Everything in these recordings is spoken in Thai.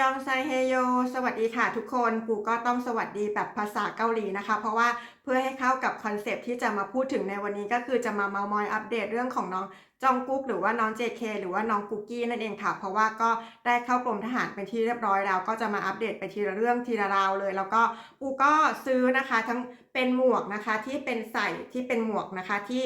ยองไซเฮโย สวัสดีค่ะทุกคนปูก็ต้องสวัสดีแบบภาษาเกาหลีนะคะ เพราะว่าเพื่อให้เข้ากับคอนเซปที่จะมาพูดถึงในวันนี้ก็คือจะมาเมามอยอัปเดตเรื่องของน้องจองกุ๊กหรือว่าน้อง JK หรือว่าน้องกุ๊กกี้นั่นเองค่ะ เพราะว่าก็ได้เข้ากรมทหารเป็นที่เรียบร้อยแล้ว ก็จะมาอัปเดตไปทีละเรื่องทีละราวเลย แล้วก็ปูก็ซื้อนะคะทั้งเป็นหมวกนะคะที่เป็นใส่ที่เป็นหมวกนะคะที่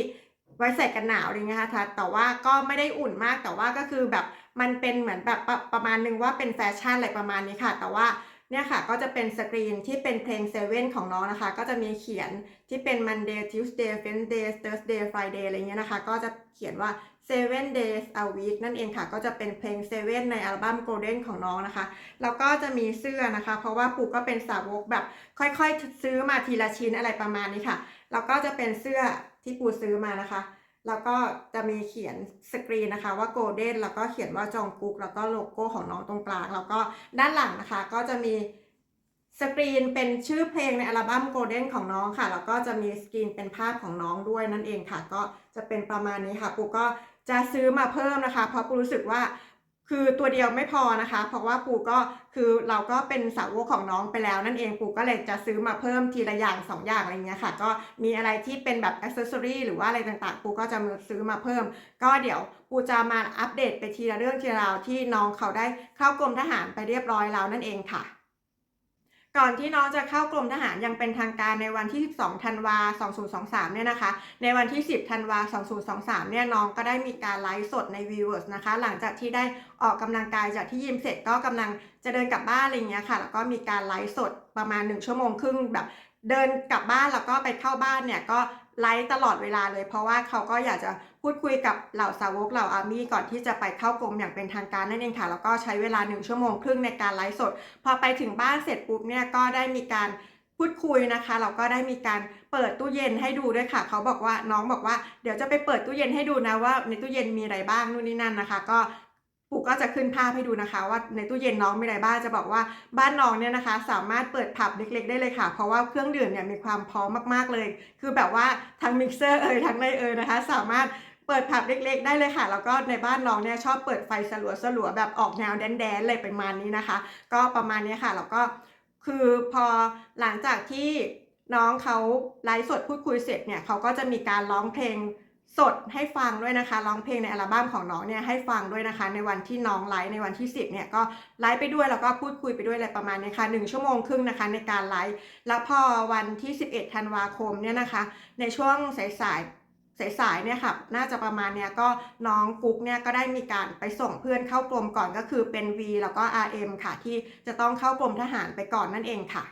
ไว้ใส่กันหนาวอะไรเงี้ยค่ะแต่ว่าก็ไม่ได้อุ่นมากแต่ว่าก็คือแบบ มันเป็นเหมือนแบบประประมาณนึงว่าเป็นแฟชั่นอะไรประมาณนี้ค่ะ แต่ว่าเนี่ยค่ะก็จะเป็นสกรีนที่เป็นเพลงเซเว่นของน้องนะคะ ก็จะมีเขียนที่เป็น Monday Tuesday Wednesday Thursday Friday อะไรเงี้ยนะคะ ก็จะเขียนว่า seven days a week นั่นเองค่ะ ก็จะเป็นเพลง Seven ในอัลบั้ม Golden ของน้องนะคะ แล้วก็จะมีเสื้อนะคะ เพราะว่าปู่ก็เป็นสาวกแบบค่อยๆ ซื้อมาทีละชิ้นอะไรประมาณนี้ค่ะ แล้วก็จะเป็นเสื้อที่ปู่ซื้อมานะคะ แล้วก็จะมีเขียนสกรีนนะคะว่าโกลเด้นแล้วก็เขียนว่าจองกุ๊กแล้วก็โลโก้ของน้องตรงกลาง แล้วก็ด้านหลังนะคะก็จะมีสกรีนเป็นชื่อเพลงในอัลบั้มโกลเด้นของน้องค่ะ แล้วก็จะมีสกรีนเป็นภาพของน้องด้วยนั่นเองค่ะ ก็จะเป็นประมาณนี้ค่ะ ปูก็จะซื้อมาเพิ่มนะคะ เพราะปูรู้สึกว่า คือตัวเดียวไม่พอนะคะ เพราะว่าปูก็คือเราก็เป็นสาวกของน้องไปแล้วนั่นเองปูก็เลยจะซื้อมาเพิ่มทีละอย่างสองอย่างอะไรเงี้ยค่ะ ก็มีอะไรที่เป็นแบบอ c เซ s ซอรีหรือว่าอะไรต่างๆ ปูก็จะมาซื้อมาเพิ่ม ก็เดี๋ยวปูจะมาอัปเดตไปทีละเรื่องทีละราวที่น้องเขาได้เข้ากรมทหารไปเรียบร้อยแล้วนั่นเองค่ะ ก่อนที่น้องจะเข้ากรมทหารยังเป็นทางการในวันที่ 12 ธันวา 2023 เนี่ยนะคะ ในวันที่ 10 ธันวา 2023 เนี่ยน้องก็ได้มีการไลฟ์สดใน v ีเวิร์สนะคะ หลังจากที่ได้ออกกำลังกายจากที่ยิมเสร็จก็กำลังจะเดินกลับบ้านอะไรอย่างเงี้ยค่ะ แล้วก็มีการไลฟ์สดประมาณ 1 ชั่วโมงครึ่งแบบเดินกลับบ้านแล้วก็ไปเข้าบ้านเนี่ยก็ ไลฟ์ตลอดเวลาเลย เพราะว่าเขาก็อยากจะพูดคุยกับเหล่าสาวกเหล่าอาร์มี่ก่อนที่จะไปเข้ากรมอย่างเป็นทางการนั่นเองค่ะ แล้วก็ใช้เวลา 1 ชั่วโมงครึ่งในการไลฟ์สด พอไปถึงบ้านเสร็จปุ๊บเนี่ยก็ได้มีการพูดคุยนะคะ เราก็ได้มีการเปิดตู้เย็นให้ดูด้วยค่ะ เขาบอกว่าน้องบอกว่าเดี๋ยวจะไปเปิดตู้เย็นให้ดูนะว่าในตู้เย็นมีอะไรบ้างนู่นนี่นั่นนะคะ ก็ ปู่ก็จะขึ้นภาพให้ดูนะคะ ว่าในตู้เย็นน้องมีอะไรบ้างจะบอกว่าบ้านน้องเนี่ยนะคะ สามารถเปิดผับเล็กๆ ได้เลยค่ะ เพราะว่าเครื่องดื่มเนี่ยมีความพร้อมมากๆเลย คือแบบว่าทั้งมิกเซอร์เอ่ยทั้งอะไรเอ่ยนะคะ สามารถเปิดผับเล็กๆ ได้เลยค่ะ แล้วก็ในบ้านน้องเนี่ยชอบเปิดไฟสลัวๆแบบออกแนวแดนๆเลยประมาณนี้นะคะ ก็ประมาณนี้ค่ะแล้วก็คือพอหลังจากที่น้องเขาไลฟ์สดพูดคุยเสร็จเนี่ยเขาก็จะมีการร้องเพลง สดให้ฟังด้วยนะคะร้องเพลงในอัลบั้มของน้องเนี่ยให้ฟังด้วยนะคะ ในวันที่น้องไลฟ์ในวันที่ 10เนี่ยก็ไลฟ์ไปด้วยแล้วก็พูดคุยไปด้วยอะไรประมาณนี้ค่ะหนึ่งชั่วโมงครึ่งนะคะในการไลฟ์แล้วพอวันที่ 11ธันวาคมเนี่ยนะคะ ในช่วงสายๆสายๆเนี่ยค่ะ น่าจะประมาณเนี้ยก็น้องกุ๊กเนี่ยก็ได้มีการไปส่งเพื่อนเข้ากรมก่อนก็คือเป็น V แล้วก็ RM ค่ะ ที่จะต้องเข้ากรมทหารไปก่อนนั่นเองค่ะ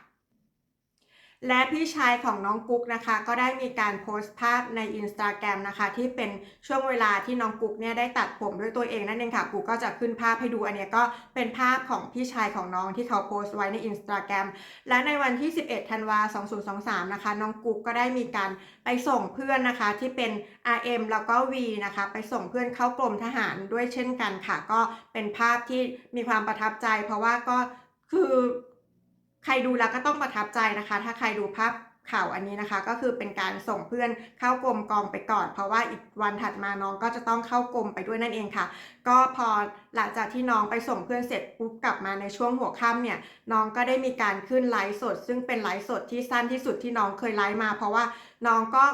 และพี่ชายของน้องกุ๊กนะคะ ก็ได้มีการโพสต์ภาพใน Instagram นะคะ ที่เป็นช่วงเวลาที่น้องกุ๊กเนี่ยได้ตัดผมด้วยตัวเองนั่นเองค่ะกุ๊กก็จะขึ้นภาพให้ดูอันนี้ก็เป็นภาพของพี่ชายของน้องที่เขาโพสต์ไว้ใน Instagram และในวันที่ 11 ธันวา 2023 นะคะ น้องกุ๊กก็ได้มีการไปส่งเพื่อนนะคะที่เป็น RM แล้วก็ V นะคะ ไปส่งเพื่อนเข้ากรมทหารด้วยเช่นกันค่ะ ก็เป็นภาพที่มีความประทับใจ เพราะว่าก็คือ ใครดูแล้วก็ต้องประทับใจนะคะ ถ้าใครดูภาพข่าวอันนี้นะคะ ก็คือเป็นการส่งเพื่อนเข้ากรมกองไปก่อน เพราะว่าอีกวันถัดมาน้องก็จะต้องเข้ากรมไปด้วยนั่นเองค่ะ ก็พอหลังจากที่น้องไปส่งเพื่อนเสร็จปุ๊บกลับมาในช่วงหัวค่ำเนี่ยน้องก็ได้มีการขึ้นไลฟ์สด ซึ่งเป็นไลฟ์สดที่สั้นที่สุดที่น้องเคยไลฟ์มา เพราะว่าน้องก็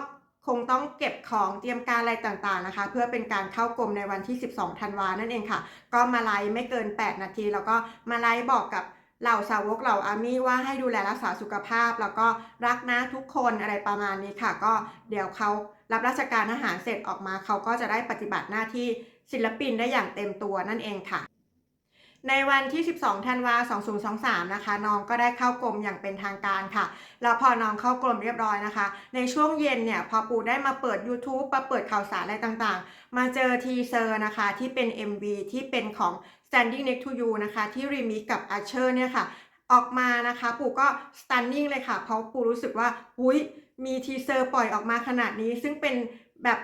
คงต้องเก็บของเตรียมการอะไรต่างๆนะคะ เพื่อเป็นการเข้ากรมในวันที่ 12 ธันวานั่นเองค่ะ ก็มาไลฟ์ไม่เกิน 8 นาที แล้วก็มาไลฟ์บอกกับ เหล่าสาวกเหล่าอาร์มี่ว่าให้ดูแลรักษาสุขภาพ แล้วก็รักนะทุกคนอะไรประมาณนี้ค่ะ ก็เดี๋ยวเขารับราชการทหารเสร็จออกมาเขาก็จะได้ปฏิบัติหน้าที่ศิลปินได้อย่างเต็มตัวนั่นเองค่ะ ในวันที่ 12 ธันวา 2023 นะคะ น้องก็ได้เข้ากรมอย่างเป็นทางการค่ะ แล้วพอน้องเข้ากรมเรียบร้อยนะคะ ในช่วงเย็นเนี่ย พอปูได้มาเปิด YouTube มาเปิดข่าวสารอะไรต่างๆ มาเจอทีเซอร์นะคะที่เป็น MV ที่เป็นของ Standing Next to You นะคะที่รีมิกกับ Archer เนี่ยค่ะออกมานะคะ ปู่ก็ stunning เลยค่ะ เพราะปู่รู้สึกว่าอุ้ยมีทีเซอร์ปล่อยออกมาขนาดนี้ ซึ่งเป็นแบบ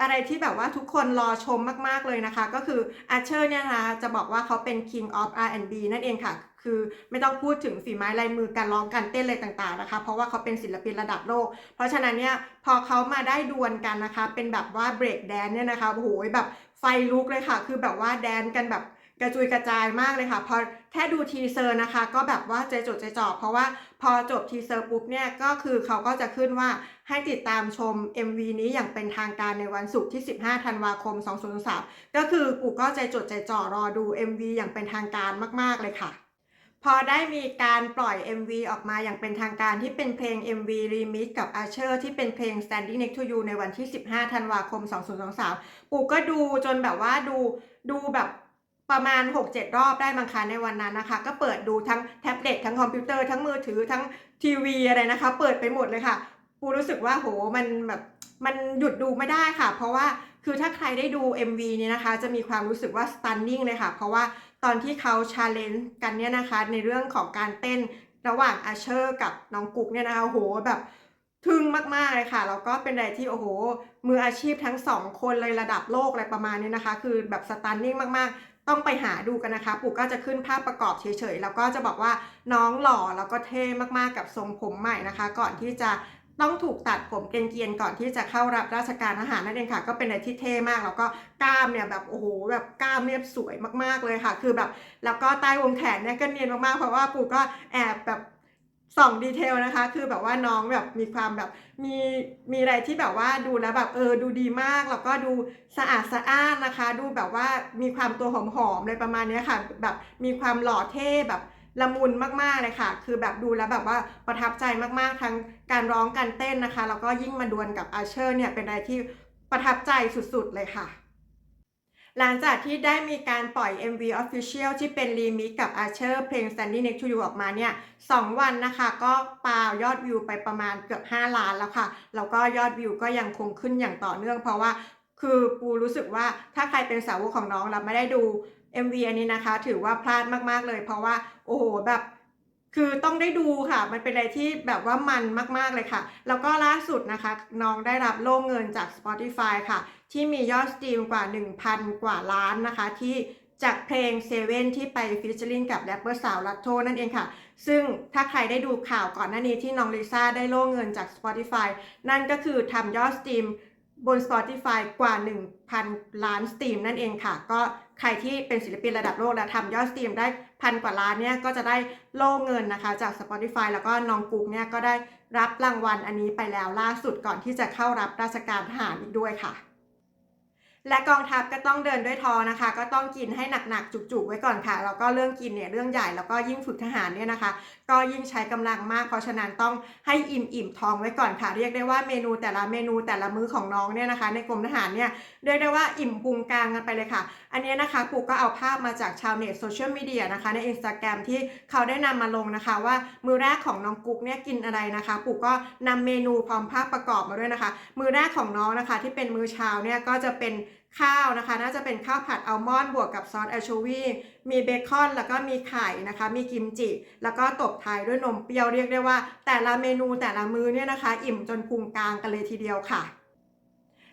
อะไรที่แบบว่าทุกคนรอชมมากๆเลยนะคะ ก็คือ Archer เนี่ยนะคะจะบอกว่าเขาเป็น King of R&B นั่นเองค่ะ คือไม่ต้องพูดถึงฝีไม้ลายมือการร้องการเต้นอะไรต่างๆนะคะ เพราะว่าเขาเป็นศิลปินระดับโลก เพราะฉะนั้นเนี่ยพอเขามาได้ดวลกันนะคะ เป็นแบบว่าเบรกแดนเนี่ยนะคะโอ้โหแบบไฟลุกเลยค่ะ คือแบบว่าแดนกันแบบ กระจุยกระจายมากเลยค่ะ พอแค่ดูทีเซอร์นะคะ ก็แบบว่าใจจดใจจ่อเพราะว่าพอจบทีเซอร์ปุ๊บเนี่ย ก็คือเขาก็จะขึ้นว่าให้ติดตามชม MV นี้อย่างเป็นทางการในวันศุกร์ที่ 15 ธันวาคม 2023ก็คือปู่ก็ใจจดใจจ่อรอดู MV อย่างเป็นทางการมาก ๆ เลยค่ะพอได้มีการปล่อย MV ออกมาอย่างเป็นทางการที่เป็นเพลง MV Remix กับ Usher ที่เป็นเพลง Standing Next to You ในวันที่ 15 ธันวาคม 2023 ปู่ก็ดูจนแบบว่าดูดูแบบ ประมาณ 6-7 รอบได้บางคะในวันนั้นนะคะ ก็เปิดดูทั้งแท็บเล็ตทั้งคอมพิวเตอร์ทั้งมือถือทั้งทีวีอะไรนะคะ เปิดไปหมดเลยค่ะ ปูรู้สึกว่าโหมันแบบมันหยุดดูไม่ได้ค่ะ เพราะว่าคือถ้าใครได้ดู MV เนี่ยนะคะ จะมีความรู้สึกว่า stunning เลยค่ะ เพราะว่าตอนที่เขา challenge กันเนี่ยนะคะ ในเรื่องของการเต้นระหว่างอาเชอร์กับน้องกุ๊กเนี่ยนะคะโหแบบทึ่งมากๆเลยค่ะแล้วก็เป็นอะไรที่โอ้โหมืออาชีพทั้งสองคนเลยระดับโลกอะไรประมาณนี้นะคะ คือแบบ stunning มากๆ ต้องไปหาดูกันนะคะ ปู่ก็จะขึ้นภาพประกอบเฉยๆ แล้วก็จะบอกว่าน้องหล่อแล้วก็เท่มากๆกับทรงผมใหม่นะคะ ก่อนที่จะต้องถูกตัดผมเกรียนๆก่อนที่จะเข้ารับราชการทหารนั่นเองค่ะ ก็เป็นอะไรที่เท่มาก แล้วก็กล้ามเนี่ยแบบโอ้โหแบบกล้ามเนี่ยสวยมากๆเลยค่ะ คือแบบแล้วก็ใต้วงแขนเนี่ยก็เนียนมากๆเพราะว่าปู่ก็แอบแบบ ส่องดีเทลนะคะ คือแบบว่าน้องแบบมีความแบบมีมีอะไรที่แบบว่าดูแล้วแบบเออดูดีมากแล้วก็ดูสะอาดสะอ้านนะคะ ดูแบบว่ามีความตัวหอมๆเลยประมาณนี้ค่ะ แบบมีความหล่อเท่แบบละมุนมากๆเลยค่ะ คือแบบดูแล้วแบบว่าประทับใจมากๆทั้งการร้องการเต้นนะคะ แล้วก็ยิ่งมาดวลกับอาเชอร์เนี่ยเป็นอะไรที่ประทับใจสุดๆเลยค่ะ หลังจากที่ได้มีการปล่อย MV Official ที่เป็นรีมิกกับ Archer เพลง Standing Next to You ออกมาเนี่ย2วันนะคะ ก็ปายอดวิวไปประมาณเกือบ 5 ล้านแล้วค่ะ แล้วก็ยอดวิวก็ยังคงขึ้นอย่างต่อเนื่อง เพราะว่าคือปูรู้สึกว่าถ้าใครเป็นสาวกของน้องแล้วไม่ได้ดู MV อันนี้นะคะ ถือว่าพลาดมากๆเลย เพราะว่าโอ้โหแบบ คือต้องได้ดูค่ะ มันเป็นอะไรที่แบบว่ามันมาก ๆ เลยค่ะ แล้วก็ล่าสุดนะคะ น้องได้รับโล่เงินจาก Spotify ค่ะ ที่มียอดสตรีมกว่า 1,000 กว่าล้านนะคะ ที่จากเพลงเซเว่นที่ไปฟิชเชอร์ลิงกับแรปเปอร์สาวลัตโทนั่นเองค่ะ ซึ่งถ้าใครได้ดูข่าวก่อนหน้านี้ที่น้องลิซ่าได้โล่เงินจาก Spotify นั่นก็คือทำยอดสตรีมบน Spotify กว่า 1,000 ล้านสตรีมนั่นเองค่ะ ก็ใครที่เป็นศิลปินระดับโลกและทำยอดสตรีมได้ พันกว่าล้านเนี่ยก็จะได้โล่เงินนะคะจาก Spotify แล้วก็น้องกุ๊กเนี่ยก็ได้รับรางวัลอันนี้ไปแล้วล่าสุดก่อนที่จะเข้ารับราชการทหารอีกด้วยค่ะ และกองทัพก็ต้องเดินด้วยท้องนะคะ ก็ต้องกินให้หนักๆจุกๆไว้ก่อนค่ะแล้วก็เรื่องกินเนี่ยเรื่องใหญ่แล้วก็ยิ่งฝึกทหารเนี่ยนะคะ ก็ยิ่งใช้กำลังมาก เพราะฉะนั้นต้องให้อิ่มอิ่มท้องไว้ก่อนค่ะ เรียกได้ว่าเมนูแต่ละเมนูแต่ละมื้อของน้องเนี่ยนะคะ ในกรมทหารเนี่ยเรียกได้ว่าอิ่มพุงกลางกันไปเลยค่ะ อันนี้นะคะปู่ก็เอาภาพมาจากชาวเน็ตโซเชียลมีเดียนะคะใน Instagram ที่เขาได้นำมาลงนะคะ ว่ามื้อแรกของน้องกุ๊กเนี่ยกินอะไรนะคะปู่ก็นำเมนูพร้อมภาพประกอบมาด้วยนะคะ มื้อแรกของน้องนะคะ ที่เป็นมื้อเช้าเนี่ยก็จะเป็นข้าวนะคะ น่าจะเป็นข้าวผัดอัลมอนด์บวกกับซอสแอชโชวีมีเบคอนแล้วก็มีไข่นะคะ มีกิมจิ แล้วก็ตบท้ายด้วยนมเปรี้ยวเรียกได้ว่า แต่ละเมนูแต่ละมื้อเนี่ยนะคะ อิ่มจนพุงกลางกันเลยทีเดียวค่ะ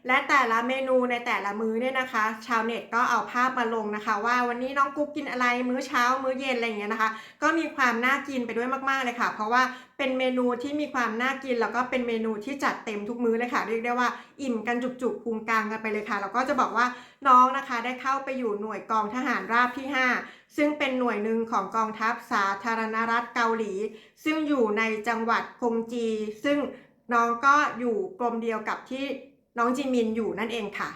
และแต่ละเมนูในแต่ละมื้อเนี่ยนะคะ ชาวเน็ตก็เอาภาพมาลงนะคะ ว่าวันนี้น้องกุ๊กกินอะไรมื้อเช้า มื้อเย็นอะไรอย่างเงี้ยนะคะ ก็มีความน่ากินไปด้วยมากๆเลยค่ะ เพราะว่าเป็นเมนูที่มีความน่ากิน แล้วก็เป็นเมนูที่จัดเต็มทุกมื้อเลยค่ะเรียกได้ว่าอิ่มกันจุกๆพุงกลางกันไปเลยค่ะแล้วก็จะบอกว่าน้องนะคะได้เข้าไปอยู่หน่วยกองทหารราบที่ 5 ซึ่งเป็นหน่วยหนึ่งของกองทัพสาธารณรัฐเกาหลี ซึ่งอยู่ในจังหวัดคงจี ซึ่งน้องก็อยู่กรมเดียวกับที่ น้องจิมินอยู่นั่นเองค่ะ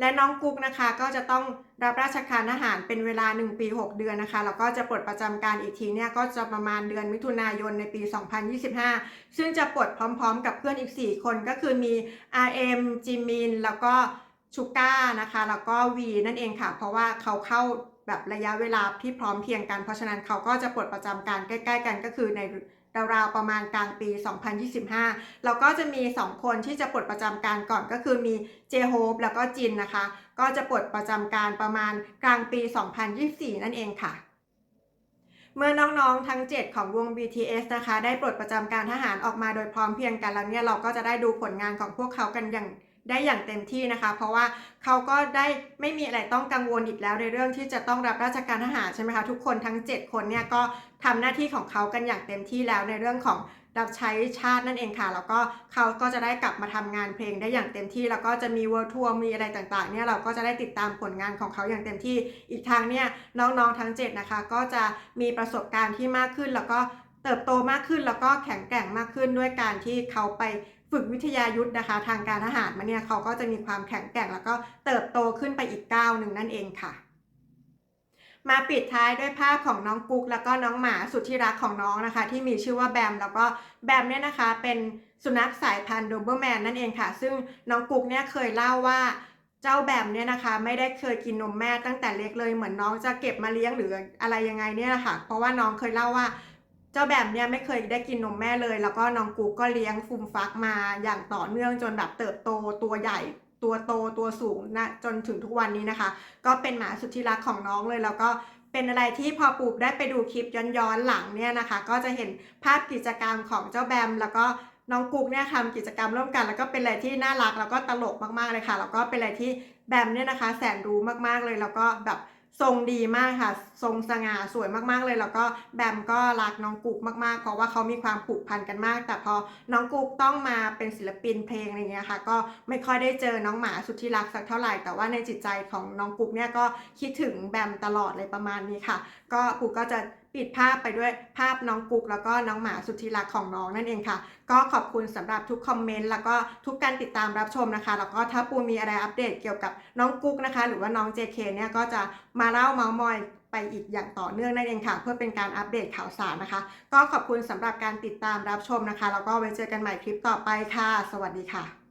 และน้องกุ๊กนะคะก็จะต้องรับราชการทหารเป็นเวลา 1 ปี 6 เดือนนะคะ แล้วก็จะปลดประจำการอีกทีเนี่ยก็จะประมาณเดือนมิถุนายนในปี 2025 ซึ่งจะปลดพร้อมๆ กับเพื่อนอีก 4 คนก็คือมี RM จิมินแล้วก็ชูก้านะคะ แล้วก็วีนั่นเองค่ะ เพราะว่าเขาเข้าแบบระยะเวลาที่พร้อมเพียงกัน เพราะฉะนั้นเขาก็จะปลดประจำการใกล้ ๆ กันก็คือใน ราวๆประมาณกลางปี 2025 แล้วก็จะมี 2 คนที่จะปลดประจำการก่อนก็คือมีเจโฮปแล้วก็จินนะคะ ก็จะปลดประจำการประมาณกลางปี 2024 นั่นเองค่ะเมื่อน้องๆ ทั้ง 7 ของวง BTS นะคะ ได้ปลดประจำการทหารออกมาโดยพร้อมเพียงกันแล้วเนี่ยเราก็จะได้ดูผลงานของพวกเขากันอย่าง ได้อย่างเต็มที่นะคะ เพราะว่าเขาก็ได้ไม่มีอะไรต้องกังวลอีกแล้วในเรื่องที่จะต้องรับราชการทหารใช่ไหมคะทุกคนทั้ง 7 คนเนี่ยก็ทำหน้าที่ของเขากันอย่างเต็มที่แล้วในเรื่องของรับใช้ชาตินั่นเองค่ะ แล้วก็เขาก็จะได้กลับมาทำงานเพลงได้อย่างเต็มที่ แล้วก็จะมีเวิร์ทัวร์มีอะไรต่างๆเนี่ยเราก็จะได้ติดตามผลงานของเขาอย่างเต็มที่อีกทางเนี่ยน้องๆทั้ง 7 นะคะ ก็จะมีประสบการณ์ที่มากขึ้น แล้วก็เติบโตมากขึ้นแล้วก็แข็งแกร่งมากขึ้นด้วยการที่เขาไป ฝึกวิทยายุทธนะคะ ทางการทหารมาเนี่ยเขาก็จะมีความแข็งแกร่งแล้วก็เติบโตขึ้นไปอีกก้าวหนึ่งนั่นเองค่ะ มาปิดท้ายด้วยภาพของน้องกุ๊กแล้วก็น้องหมาสุดที่รักของน้องนะคะ ที่มีชื่อว่าแบมแล้วก็แบมเนี่ยนะคะ เป็นสุนัขสายพันธุ์โดเบอร์แมนนั่นเองค่ะ ซึ่งน้องกุ๊กเนี่ยเคยเล่าว่าเจ้าแบมเนี่ยนะคะไม่ได้เคยกินนมแม่ตั้งแต่เล็กเลยเหมือนน้องจะเก็บมาเลี้ยงหรืออะไรยังไงเนี่ยนะคะเพราะว่าน้องเคยเล่าว่า เจ้าแบมเนี่ยไม่เคยได้กินนมแม่เลย แล้วก็น้องกุ๊กก็เลี้ยงฟูมฟักมาอย่างต่อเนื่องจนแบบเติบโตตัวใหญ่ตัวโตตัวสูงนะจนถึงทุกวันนี้นะคะ ก็เป็นหมาสุดที่รักของน้องเลยแล้วก็เป็นอะไรที่พอปูได้ไปดูคลิปย้อนๆหลังเนี่ยนะคะ ก็จะเห็นภาพกิจกรรมของเจ้าแบม แล้วก็น้องกุ๊กเนี่ยทำกิจกรรมร่วมกัน แล้วก็เป็นอะไรที่น่ารักแล้วก็ตลกมากๆเลยค่ะแล้วก็เป็นอะไรที่แบมเนี่ยนะคะ แสนรู้มากๆเลยแล้วก็แบบ ทรงดีมากค่ะ ทรงสง่าสวยมากๆเลย แล้วก็แบมก็รักน้องกุ๊กมากๆ เพราะว่าเขามีความผูกพันกันมาก แต่พอน้องกุ๊กต้องมาเป็นศิลปินเพลงอะไรเงี้ยค่ะ ก็ไม่ค่อยได้เจอน้องหมาสุดที่รักสักเท่าไหร่ แต่ว่าในจิตใจของน้องกุ๊กเนี่ยก็คิดถึงแบมตลอดเลยประมาณนี้ค่ะ ก็ปูก็จะ ปิดภาพไปด้วยภาพน้องกุ๊กแล้วก็น้องหมาสุดที่รักของน้องนั่นเองค่ะ ก็ขอบคุณสำหรับทุกคอมเมนต์แล้วก็ทุกการติดตามรับชมนะคะ แล้วก็ถ้าปูมีอะไรอัปเดตเกี่ยวกับน้องกุ๊กนะคะ หรือว่าน้อง JK เนี่ยก็จะมาเล่าเมาส์มอยไปอีกอย่างต่อเนื่องนั่นเองค่ะ เพื่อเป็นการอัปเดตข่าวสารนะคะ ก็ขอบคุณสำหรับการติดตามรับชมนะคะ แล้วก็ไว้เจอกันใหม่คลิปต่อไปค่ะ สวัสดีค่ะ